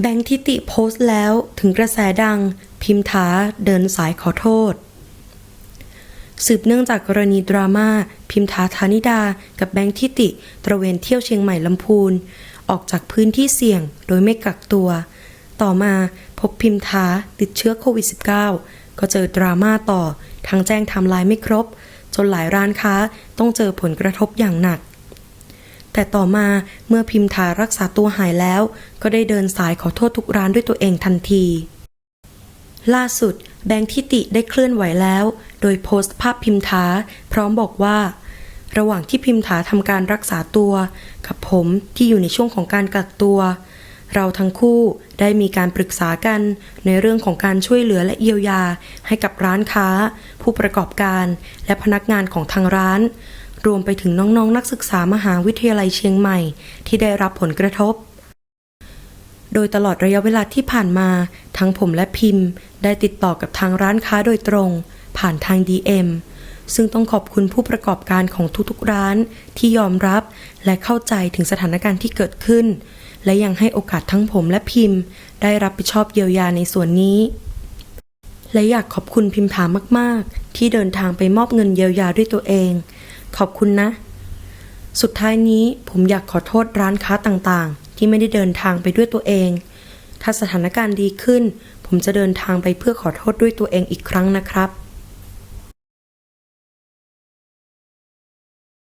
แบงค์ทิติโพสต์แล้วถึงกระแสดัง พิมท้าเดินสายขอโทษ สืบเนื่องจากกรณีดราม่าพิมท้าธานิดา กับแบงค์ทิติ ตระเวนเที่ยวเชียงใหม่ลำพูน ออกจากพื้นที่เสี่ยงโดยไม่กักตัว ต่อมาพบพิมท้าติดเชื้อโควิด -19 ก็เจอดราม่าต่อทั้งแจ้งทม์ไลน์ไม่ครบ จนหลายร้านค้าต้องเจอผลกระทบอย่างหนัก แต่ต่อมาเมื่อพิมทารักษาตัวหายแล้ว ก็ได้เดินสายขอโทษทุกร้านด้วยตัวเองทันที ล่าสุดแบงค์ทิติได้เคลื่อนไหวแล้ว โดยโพสต์ภาพพิมทาพร้อมบอกว่า ระหว่างที่พิมถาทำการรักษาตัว กับผมที่อยู่ในช่วงของการกักตัว เราทั้งคู่ได้มีการปรึกษากันในเรื่องของการช่วยเหลือและเยียวยาให้กับร้านค้า ผู้ประกอบการ และพนักงานของทางร้าน รวมไปถึงน้องๆนนักศึกษามหาวิทยาลัยเชียงใหม่ ที่ได้รับผลกระทบ โดยตลอดระยะเวลาที่ผ่านมา ทั้งผมและพิมพ์ ได้ติดต่อกับทางร้านค้าโดยตรง ผ่านทาง DM ซึ่งต้องขอบคุณผู้ประกอบการของทุกๆร้านที่ยอมรับและเข้าใจถึงสถานการณ์ที่เกิดขึ้น และยังให้โอกาสทั้งผมและพิมพ์ ได้รับผิดชอบเยียวยาในส่วนนี้ และอยากขอบคุณพิมพ์ถามมาก ๆ ที่เดินทางไปมอบเงินเยียวยาด้วยตัวเอง ขอบคุณนะ สุดท้ายนี้ผมอยากขอโทษร้านค้าต่างๆ ที่ไม่ได้เดินทางไปด้วยตัวเอง ถ้าสถานการณ์ดีขึ้น ผมจะเดินทางไปเพื่อขอโทษด้วยตัวเองอีกครั้งนะครับ